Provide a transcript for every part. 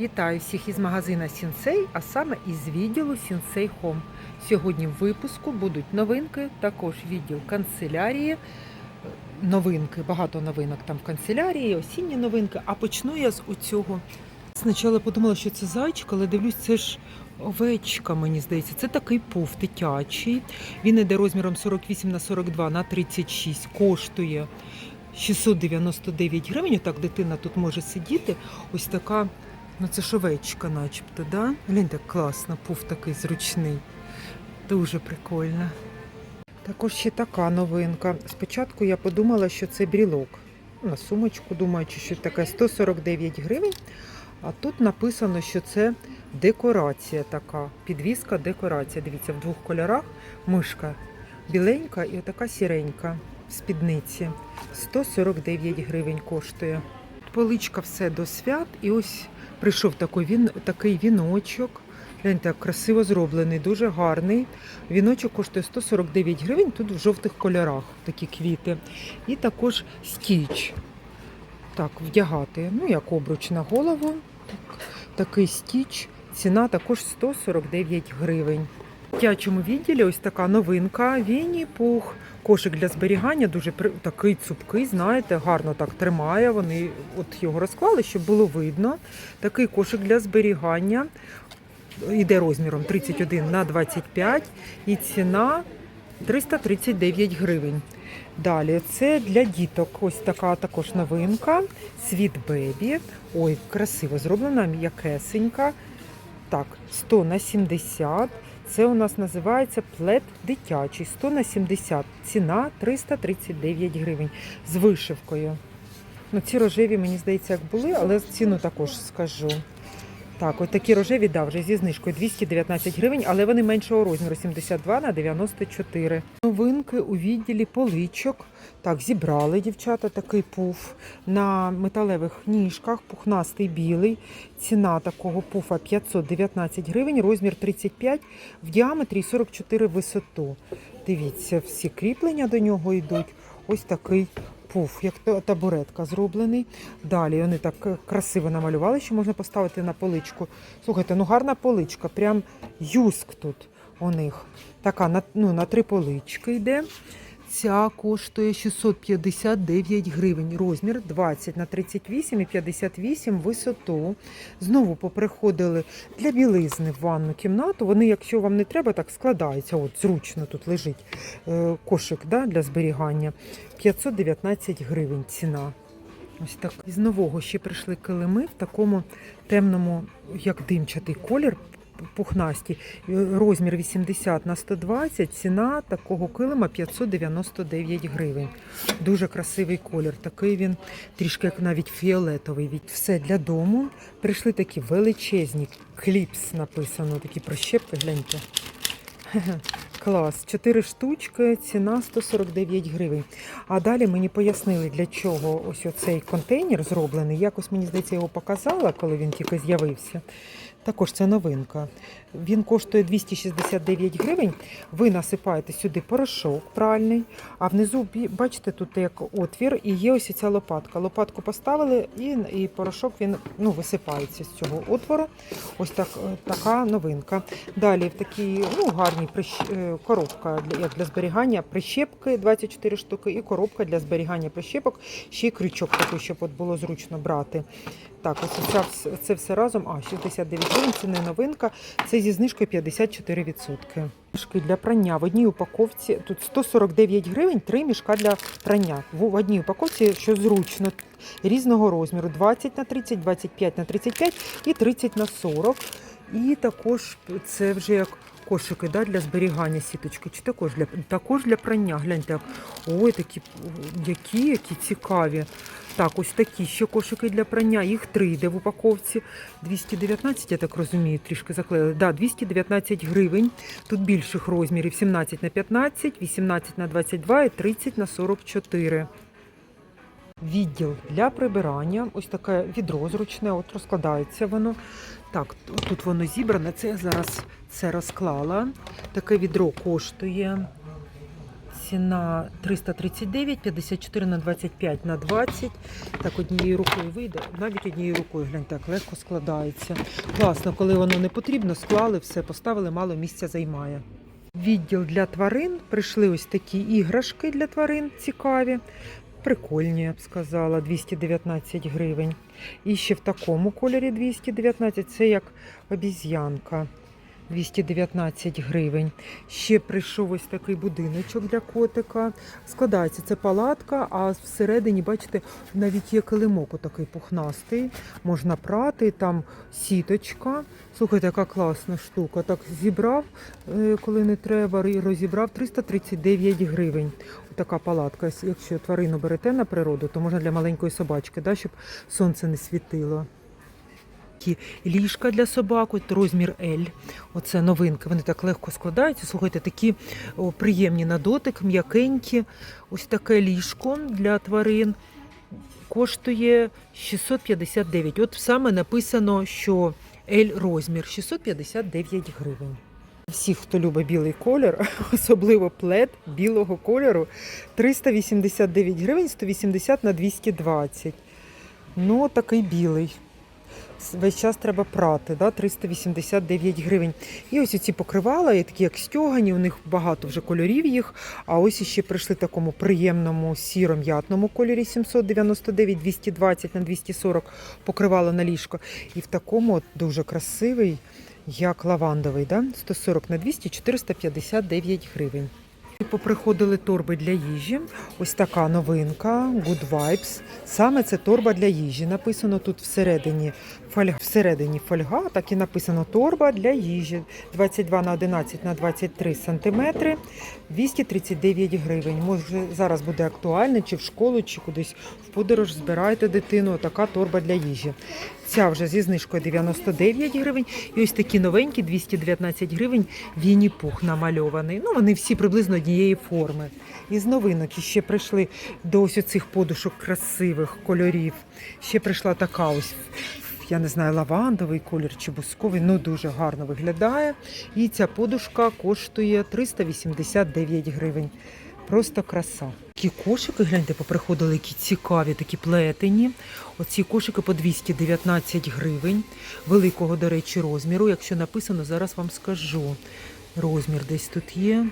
Вітаю всіх із магазина Сінсей, а саме із відділу Сінсей Хом. Сьогодні в випуску будуть новинки, також відділ канцелярії. Новинки, багато новинок там в канцелярії, осінні новинки. А почну я з оцього. Спочатку подумала, що це зайчик, але дивлюсь, це ж овечка, мені здається. Це такий пуф дитячий. Він іде розміром 48 на 42 на 36, коштує 699 гривень. Так дитина тут може сидіти. Ось така Ну це ж овечка начебто, да? Гляньте, класно, пуф такий зручний. Дуже прикольно. Також ще така новинка. Спочатку я подумала, що це брілок. На сумочку, думаю, чи що таке 149 гривень. А тут написано, що це декорація така. Підвіска декорація. Дивіться, в двох кольорах мишка біленька і отака сіренька в спідниці. 149 гривень коштує. Поличка все до свят, і ось прийшов такий, він, такий віночок. Гляньте, як красиво зроблений, дуже гарний. Віночок коштує 149 гривень, тут в жовтих кольорах такі квіти. І також стіч. Так, вдягати. Ну, як обруч на голову. Так, такий стіч. Ціна також 149 гривень. В дитячому відділі ось така новинка. Вінні пух. Кошик для зберігання дуже такий цупкий, знаєте, гарно так тримає. Вони от його розклали, щоб було видно. Такий кошик для зберігання. Іде розміром 31 на 25 і ціна 339 гривень. Далі це для діток. Ось така також новинка. Світ бебі. Ой, красиво зроблена, м'якесенька. Так, 100 на 70. Це у нас називається плед дитячий. 100 на 70. Ціна 339 гривень з вишивкою. Ну, ці рожеві, мені здається, як були, але ціну також скажу. Так, от такі рожеві, да, вже зі знижкою 219 гривень, але вони меншого розміру 72 на 94. Новинки у відділі поличок. Так, зібрали дівчата такий пуф на металевих ніжках, пухнастий білий. Ціна такого пуфа 519 гривень, розмір 35 в діаметрі і 44 в висоту. Дивіться, всі кріплення до нього йдуть. Ось такий пуф, як табуретка зроблений. Далі вони так е, красиво намалювали, що можна поставити на поличку. Слухайте, ну гарна поличка, прям юск тут у них. Така ну, на три полички йде. Ця коштує 659 гривень. Розмір 20 на 38 і 58 висоту. Знову поприходили для білизни в ванну кімнату. Вони, якщо вам не треба, так складаються. От зручно тут лежить е, кошик да, для зберігання. 519 гривень ціна. Ось так. Із нового ще прийшли килими в такому темному, як димчатий колір. Пухнасті, Е, розмір 80 на 120, ціна такого килима 599 гривень. Дуже красивий колір. Такий він трішки як навіть фіолетовий. Все для дому. Прийшли такі величезні кліпс написано, такі прищепки, гляньте. Клас, 4 штучки, ціна 149 гривень. А далі мені пояснили, для чого ось оцей контейнер зроблений. Якось мені здається, його показала, коли він тільки з'явився. Також це новинка. Він коштує 269 гривень. Ви насипаєте сюди порошок пральний, а внизу бачите, тут як отвір, і є ось ця лопатка. Лопатку поставили, і, і порошок він ну, висипається з цього отвору. Ось так, е, така новинка. Далі в такій ну, гарній прищ- е, коробка для, як для зберігання прищепки 24 штуки, і коробка для зберігання прищепок, ще й крючок такий, щоб от було зручно брати. Так, ось ця, це все разом. А, 69 гривень, це не новинка. Це зі знижкою 54%. Мішки для прання в одній упаковці. Тут 149 гривень, три мішка для прання. В одній упаковці, що зручно, різного розміру: 20 на 30, 25 на 35 і 30 на 40. І також це вже як кошики да, для зберігання сіточки, чи також для, також для прання. Гляньте, ой, такі які, які цікаві. Так, ось такі ще кошики для прання. Їх три йде в упаковці. 219, я так розумію, трішки заклеїли. Да, 219 гривень. Тут більших розмірів 17 на 15, 18 на 22 і 30 на 44. Відділ для прибирання. Ось таке відро зручне, от розкладається воно. Так, тут воно зібране. Це я зараз це розклала. Таке відро коштує ціна 339, 54 на 25 на 20. Так однією рукою вийде, навіть однією рукою, глянь, так легко складається. Класно, коли воно не потрібно, склали все, поставили, мало місця займає. Відділ для тварин. Прийшли ось такі іграшки для тварин цікаві. Прикольні, я б сказала, 219 гривень. І ще в такому кольорі 219, це як обіз'янка. 219 гривень. Ще прийшов ось такий будиночок для котика. Складається це палатка, а всередині, бачите, навіть є килимок отакий пухнастий. Можна прати, там сіточка. Слухайте, яка класна штука. Так зібрав, е, коли не треба, розібрав 339 гривень. Така палатка. Якщо тварину берете на природу, то можна для маленької собачки, да, щоб сонце не світило. Такі ліжка для собак, от розмір L. Оце новинки. Вони так легко складаються. Слухайте, такі о, приємні на дотик, м'якенькі. Ось таке ліжко для тварин коштує 659. От саме написано, що L розмір 659 гривень. Всі, хто любить білий колір, особливо плед білого кольору, 389 гривень, 180 на 220. Ну, такий білий. Весь час треба прати, да? 389 гривень. І ось ці покривала, і такі як стьогані, у них багато вже кольорів їх. А ось іще прийшли такому приємному сіро-м'ятному кольорі 799, 220 на 240 покривало на ліжко. І в такому от дуже красивий, як лавандовий, да? 140 на 200, 459 гривень. Поприходили торби для їжі. Ось така новинка Good Vibes. Саме це торба для їжі. Написано тут всередині фольга, всередині фольга, так і написано торба для їжі. 22 на 11 на 23 сантиметри, 239 гривень. Може зараз буде актуально, чи в школу, чи кудись в подорож збирайте дитину. Така торба для їжі. Ця вже зі знижкою 99 гривень. І ось такі новенькі 219 гривень. Вінні пух намальований. Ну вони всі приблизно однієї форми. Із новинок ще прийшли до ось цих подушок красивих кольорів. Ще прийшла така ось. Я не знаю, лавандовий колір чи бусковий, ну дуже гарно виглядає. І ця подушка коштує 389 гривень. Просто краса. Такі кошики, гляньте, поприходили, які цікаві, такі плетені. Оці кошики по 219 гривень. Великого, до речі, розміру. Якщо написано, зараз вам скажу. Розмір десь тут є.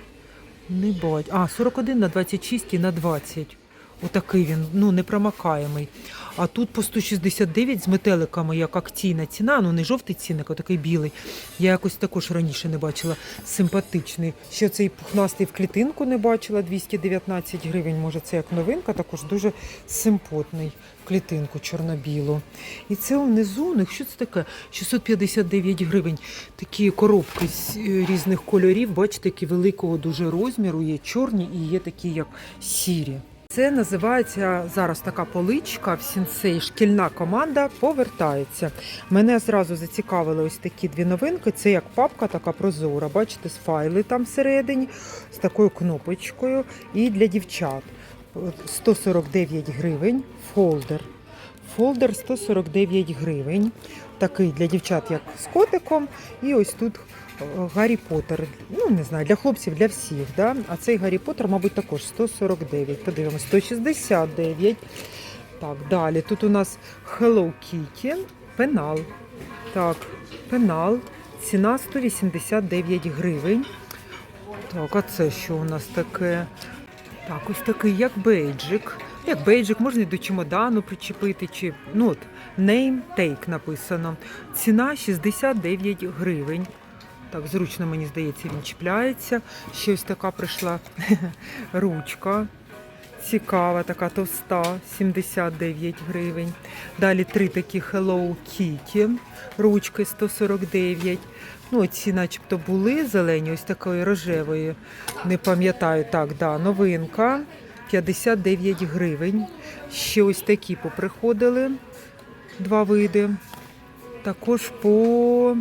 Не бачу. А, 41 на 26 і на 20. Отакий він, ну, непромакаємий. А тут по 169 з метеликами, як акційна ціна, ну не жовтий цінник, а такий білий. Я якось також раніше не бачила. Симпатичний. Ще цей пухнастий в клітинку не бачила, 219 гривень. Може, це як новинка, також дуже симпотний в клітинку чорно-білу. І це внизу у них що це таке? 659 гривень. Такі коробки з е, різних кольорів, бачите, які великого дуже розміру, є чорні і є такі, як сірі. Це називається зараз така поличка в сінсей. Шкільна команда повертається. Мене зразу зацікавили ось такі дві новинки. Це як папка, така прозора. Бачите, з файли там всередині, з такою кнопочкою. І для дівчат 149 гривень. Фолдер. Фолдер 149 гривень. Такий для дівчат, як з котиком. І ось тут Гаррі Поттер. Ну, не знаю, для хлопців, для всіх. Да? А цей Гаррі Поттер, мабуть, також 149. Подивимось, 169. Так, далі. Тут у нас Hello Kitty, пенал. Так, пенал. Ціна 189 гривень. Так, а це що у нас таке? Так, ось такий, як бейджик. Як бейджик, можна і до чемодану причепити, чи ну от name take написано. Ціна 69 гривень. Так, зручно, мені здається, він чіпляється. Ще ось така прийшла ручка. Цікава, така товста, 79 гривень. Далі три такі Hello Kitty, ручки 149. Ну, ці начебто були зелені, ось такої рожевої. Не пам'ятаю, так, да, новинка. 59 гривень. Ще ось такі поприходили. Два види. Також по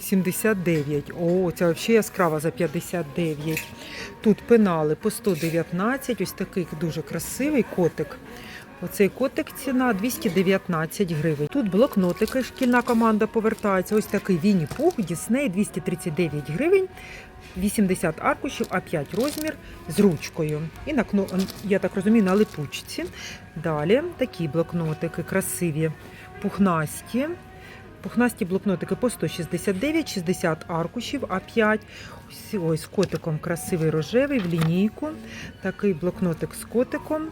79. О, ця взагалі яскрава за 59. Тут пенали по 119. Ось такий дуже красивий котик. Оцей котик ціна 219 гривень. Тут блокнотики, шкільна команда повертається. Ось такий Вінні Пух, Дісней 239 гривень, 80 аркушів, А5 розмір з ручкою. І на я так розумію, на липучці. Далі такі блокнотики красиві, пухнасті. Пухнасті блокнотики по 169, 60 аркушів, А5. Ось, ось з котиком красивий рожевий в лінійку. Такий блокнотик з котиком.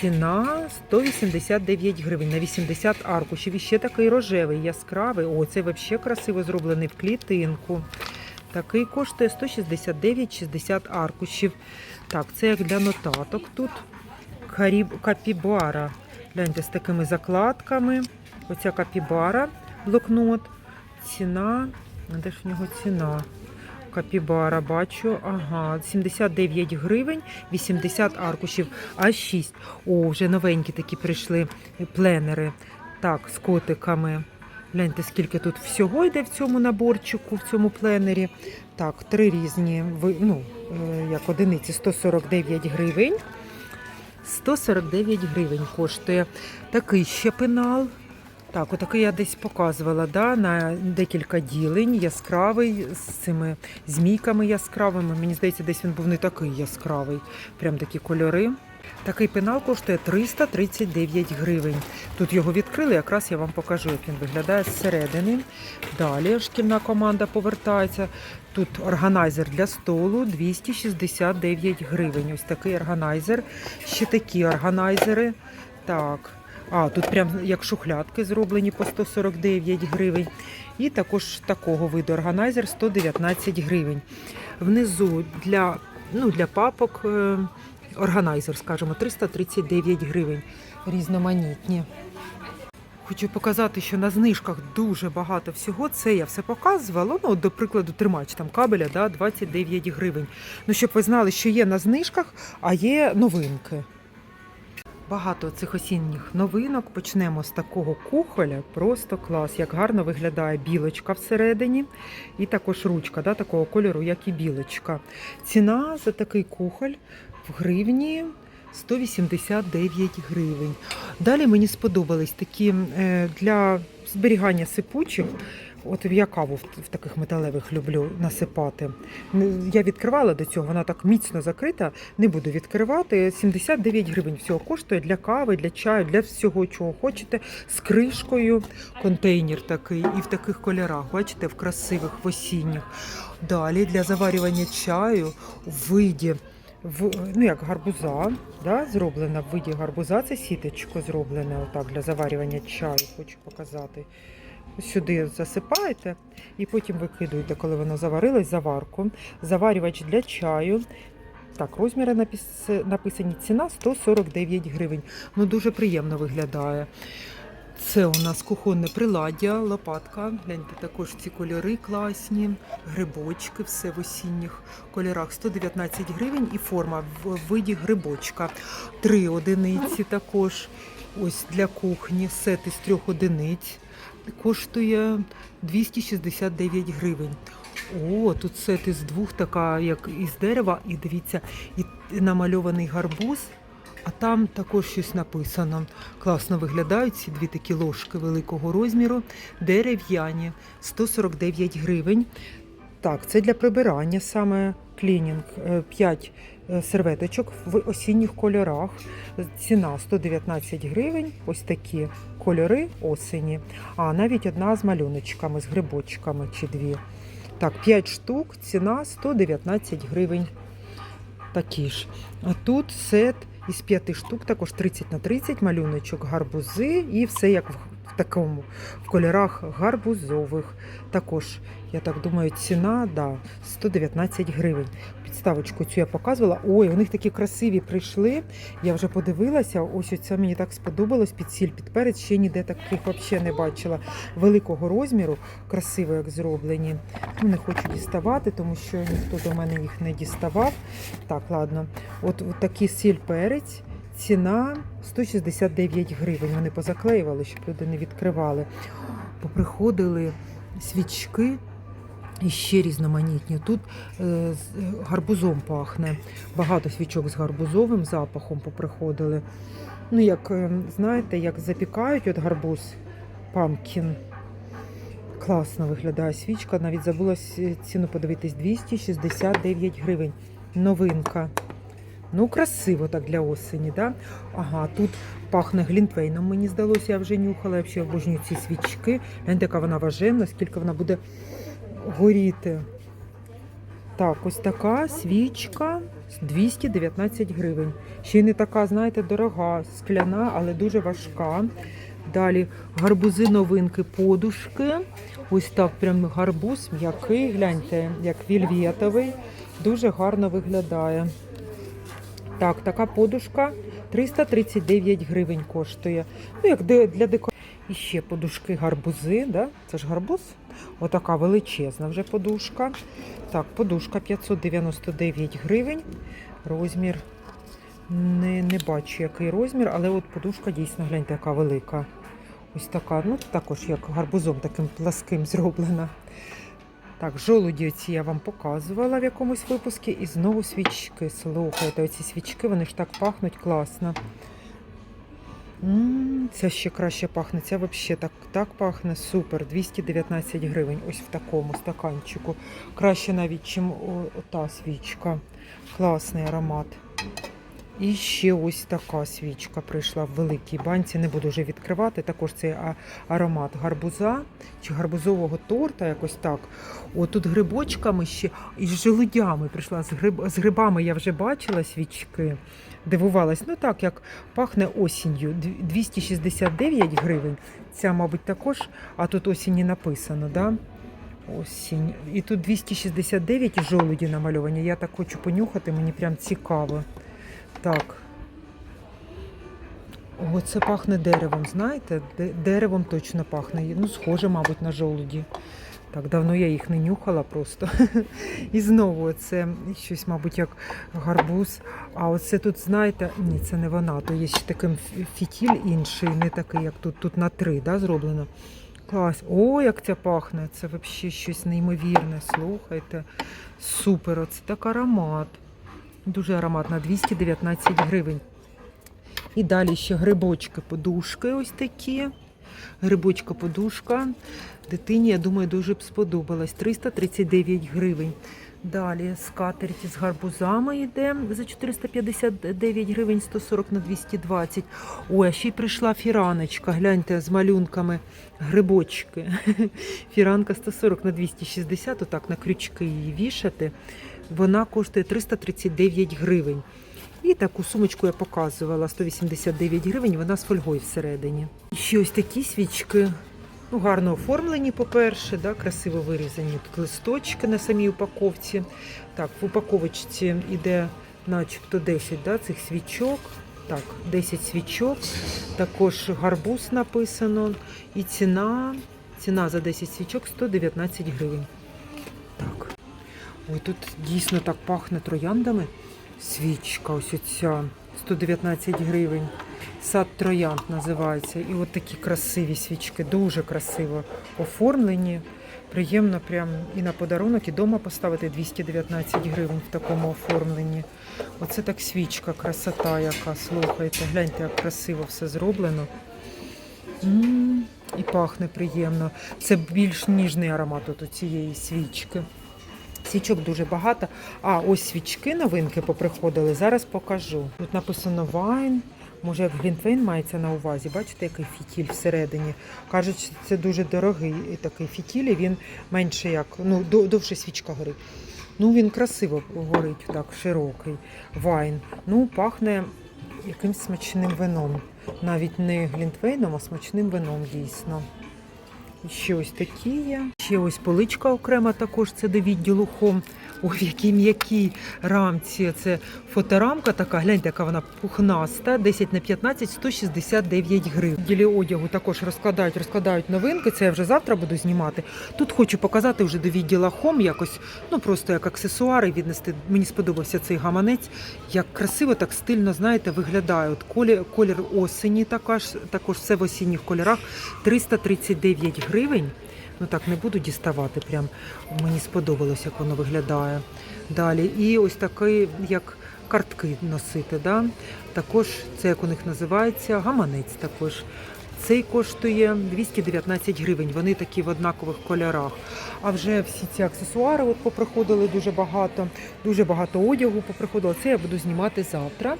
Ціна 189 гривень на 80 аркушів. І ще такий рожевий, яскравий. О, цей взагалі красиво зроблений в клітинку. Такий коштує 169,60 аркушів. Так, це як для нотаток тут. Каріб, капібара. Гляньте, з такими закладками. Оця капібара, блокнот. Ціна. Де ж в нього ціна? Капібара, бачу. Ага, 79 гривень, 80 аркушів, а 6. О, вже новенькі такі прийшли пленери. Так, з котиками. Гляньте, скільки тут всього йде в цьому наборчику, в цьому пленері. Так, три різні, ну, е, як одиниці 149 гривень. 149 гривень коштує такий ще пенал. Так, отакий я десь показувала, да, на декілька ділень, яскравий, з цими змійками яскравими. Мені здається, десь він був не такий яскравий. Прям такі кольори. Такий пенал коштує 339 гривень. Тут його відкрили, якраз я вам покажу, як він виглядає зсередини. Далі шкільна команда повертається. Тут органайзер для столу 269 гривень. Ось такий органайзер. Ще такі органайзери. Так. А, тут прям як шухлядки зроблені по 149 гривень. І також такого виду органайзер 119 гривень. Внизу для, ну, для папок е, органайзер, скажімо, 339 гривень. Різноманітні. Хочу показати, що на знижках дуже багато всього. Це я все показувала. Ну, до прикладу, тримач там кабеля да, 29 гривень. Ну, щоб ви знали, що є на знижках, а є новинки. Багато цих осінніх новинок. Почнемо з такого кухоля. Просто клас. Як гарно виглядає білочка всередині. І також ручка да, такого кольору, як і білочка. Ціна за такий кухоль в гривні 189 гривень. Далі мені сподобались такі е, для зберігання сипучих. От я каву в, таких металевих люблю насипати. Я відкривала до цього, вона так міцно закрита, не буду відкривати. 79 гривень всього коштує для кави, для чаю, для всього, чого хочете. З кришкою контейнер такий і в таких кольорах, бачите, в красивих, в осінніх. Далі для заварювання чаю в виді в, ну як гарбуза, да, зроблена в виді гарбуза, це сіточко зроблене отак для заварювання чаю, хочу показати. Сюди засипаєте і потім викидуєте, коли воно заварилось, заварку. Заварювач для чаю. Так, розміри напис- написані. Ціна 149 гривень. Ну дуже приємно виглядає. Це у нас кухонне приладдя, лопатка. Гляньте, також ці кольори класні, грибочки, все в осінніх кольорах. 119 гривень і форма в виді грибочка. Три одиниці також. Ось для кухні сет із трьох одиниць коштує 269 гривень. О, тут сет із двох, така як із дерева, і дивіться, і намальований гарбуз, а там також щось написано. Класно виглядають ці дві такі ложки великого розміру, дерев'яні, 149 гривень. Так, це для прибирання саме клінінг. 5 серветочок в осінніх кольорах. Ціна 119 гривень. Ось такі кольори осені. А навіть одна з малюночками, з грибочками чи дві. Так, 5 штук, ціна 119 гривень. Такі ж. А тут сет із 5 штук, також 30 на 30 малюночок, гарбузи і все як такому, в кольорах гарбузових. Також, я так думаю, ціна да, 119 гривень. Підставочку цю я показувала. Ой, у них такі красиві прийшли. Я вже подивилася. Ось це мені так сподобалось під сіль, під перець. Ще ніде таких взагалі не бачила. Великого розміру, красиво як зроблені. Ну, не хочу діставати, тому що ніхто до мене їх не діставав. Так, ладно. От, от такий сіль перець. Ціна 169 гривень. Вони позаклеювали, щоб люди не відкривали. Поприходили свічки І ще різноманітні. Тут е, з гарбузом пахне. Багато свічок з гарбузовим запахом поприходили. Ну, як е, знаєте, як запікають от гарбуз памкін. Класно виглядає свічка. Навіть забула ціну подивитись 269 гривень. Новинка. Ну, красиво так для осені, да? Ага, тут пахне глінтвейном, мені здалося, я вже нюхала, я взагалі обожнюю ці свічки. Гляньте, яка вона важенна, скільки вона буде горіти. Так, ось така свічка 219 гривень. Ще й не така, знаєте, дорога, скляна, але дуже важка. Далі гарбузи новинки, подушки. Ось так прям гарбуз м'який. Гляньте, як вільветовий. Дуже гарно виглядає. Так, така подушка 339 гривень коштує. Ну, як для декорації. І ще подушки гарбузи, да? це ж гарбуз. Отака величезна вже подушка. Так, подушка 599 гривень. Розмір. Не, не бачу, який розмір, але от подушка дійсно, гляньте, яка велика. Ось така, ну також як гарбузом таким пласким зроблена. Так, жолуді ці я вам показувала в якомусь випуску. І знову свічки. Слухайте, оці свічки, вони ж так пахнуть класно. м Ця ще краще пахне. Ця взагалі так, так пахне супер. 219 гривень. Ось в такому стаканчику. Краще навіть, чим о- ота свічка. Класний аромат. І ще ось така свічка прийшла в великій банці. Не буду вже відкривати. Також цей аромат гарбуза чи гарбузового торта, якось так. О, тут грибочками ще і з желудями прийшла. З, гриб, з грибами я вже бачила свічки. Дивувалась. Ну так, як пахне осінню. 269 гривень. Ця, мабуть, також, а тут осінні написано, да? Осінь. І тут 269 і жолуді намальовані. Я так хочу понюхати, мені прям цікаво. Так. О, це пахне деревом, знаєте? Деревом точно пахне. Ну, схоже, мабуть, на жолуді. Так, давно я їх не нюхала просто. І знову це щось, мабуть, як гарбуз. А оце тут, знаєте, ні, це не вона, то є ще такий фітіль інший, не такий, як тут, тут на три, да, зроблено. Клас. О, як це пахне! Це взагалі щось неймовірне. Слухайте. Супер, оце так аромат. Дуже ароматна, 219 гривень. І далі ще грибочки, подушки ось такі. Грибочка подушка. Дитині, я думаю, дуже б сподобалась. 339 гривень. Далі скатерть з гарбузами йде за 459 гривень, 140 на 220. Ой, а ще й прийшла фіраночка. Гляньте, з малюнками грибочки. Фіранка 140 на 260, отак на крючки її вішати. Вона коштує 339 гривень. І таку сумочку я показувала 189 гривень, вона з фольгою всередині. Ще ось такі свічки. Ну, гарно оформлені, по-перше, да, красиво вирізані. Тут листочки на самій упаковці. Так, в упаковочці йде начебто 10 да, цих свічок. Так, 10 свічок. Також гарбуз написано. І ціна, ціна за 10 свічок 119 гривень. Так. Ой, тут дійсно так пахне трояндами. Свічка, ось оця 119 гривень. Сад троянд називається. І от такі красиві свічки, дуже красиво оформлені. Приємно прям і на подарунок, і вдома поставити 219 гривень в такому оформленні. Оце так свічка, красота яка, слухайте. Гляньте, як красиво все зроблено. м і пахне приємно. Це більш ніжний аромат от цієї свічки. Свічок дуже багато. А ось свічки новинки поприходили. Зараз покажу. Тут написано вайн. Може, як Глінтвейн мається на увазі. Бачите, який фітіль всередині. Кажуть, що це дуже дорогий такий фітіль, і він менше як, ну, довше свічка горить. Ну, він красиво горить, так, широкий. Вайн. Ну, пахне якимсь смачним вином. Навіть не глінтвейном, а смачним вином дійсно. І ще ось такі є. Ще ось поличка окрема також це до відділу хом. Ой, в якій м'якій рамці. Це фоторамка така, гляньте, яка вона пухнаста, 10 на 15, 169 гривень. В відділі одягу також розкладають, розкладають новинки. Це я вже завтра буду знімати. Тут хочу показати вже до відділа хом якось, ну просто як аксесуари віднести. Мені сподобався цей гаманець. Як красиво, так стильно, знаєте, виглядає. От колір, колір осені також, також все в осінніх кольорах. 339 гривень. Ну так не буду діставати. Прям мені сподобалось, як воно виглядає. Далі. І ось такий, як картки носити. Да? Також це як у них називається, гаманець також. Цей коштує 219 гривень. Вони такі в однакових кольорах. А вже всі ці аксесуари от попроходили дуже багато, дуже багато одягу поприходило. Це я буду знімати завтра.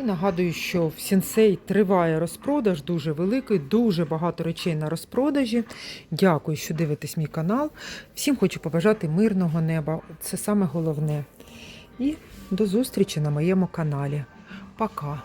І нагадую, що в Сінсей триває розпродаж, дуже великий, дуже багато речей на розпродажі. Дякую, що дивитесь мій канал. Всім хочу побажати мирного неба. Це саме головне. І до зустрічі на моєму каналі. Пока!